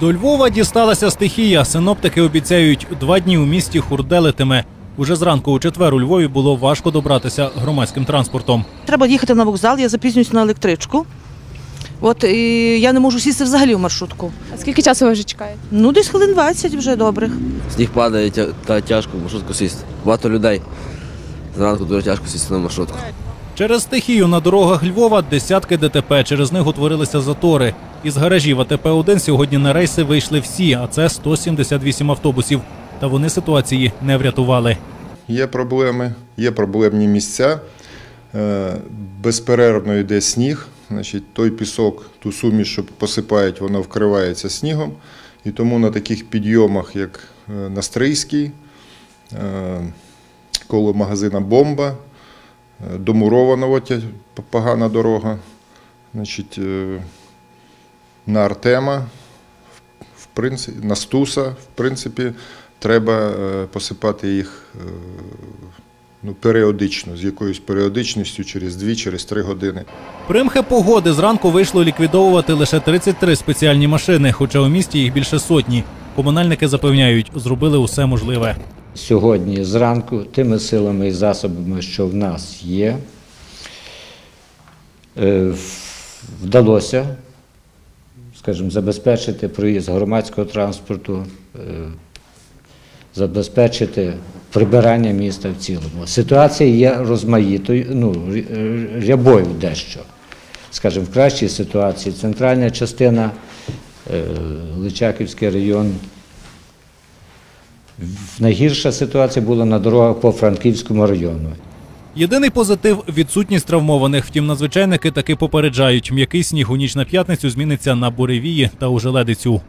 До Львова дісталася стихія. Синоптики обіцяють, два дні у місті хурделитиме. Уже зранку у четвер у Львові було важко добратися громадським транспортом. Треба їхати на вокзал, я запізнююсь на електричку. От і я не можу сісти взагалі в маршрутку. А скільки часу ви вже чекаєте? Ну, десь хвилин 20 вже добрих. Сніг падає та тяжко в маршрутку сісти. Багато людей. Зранку дуже тяжко сісти на маршрутку. Через стихію на дорогах Львова десятки ДТП. Через них утворилися затори. Із гаражів АТП-1 сьогодні на рейси вийшли всі, а це 178 автобусів. Та вони ситуації не врятували. Є проблеми, є проблемні місця. Е, Безперервно йде сніг. Значить, той пісок, ту суміш, що посипають, воно вкривається снігом. І тому на таких підйомах, як е, на Стрийській, е, коло магазина Бомба, до Мурованого погана дорога, значить, на Артема, в- принципі, на Стуса, в принципі, треба е, посипати їх е, ну, періодично, з якоюсь періодичністю через 2 через 3 години. Примхи погоди зранку вийшло ліквідовувати лише 33 спеціальні машини, хоча у місті їх більше сотні. Комунальники запевняють, зробили усе можливе. сьогодні зранку тими силами і засобами, що в нас є, е, вдалося, скажімо, забезпечити проїзд громадського транспорту, е, забезпечити прибирання міста в цілому. Ситуація є розмаїтою, ну, рябою дещо. Скажімо, в кращій ситуації центральна частина, е, Личаківський район, Найгірша ситуація була на дорогах по Франківському району. Єдиний позитив відсутність травмованих. Втім, надзвичайники таки попереджають, м'який сніг у ніч на п'ятницю зміниться на буревії та ожеледицю.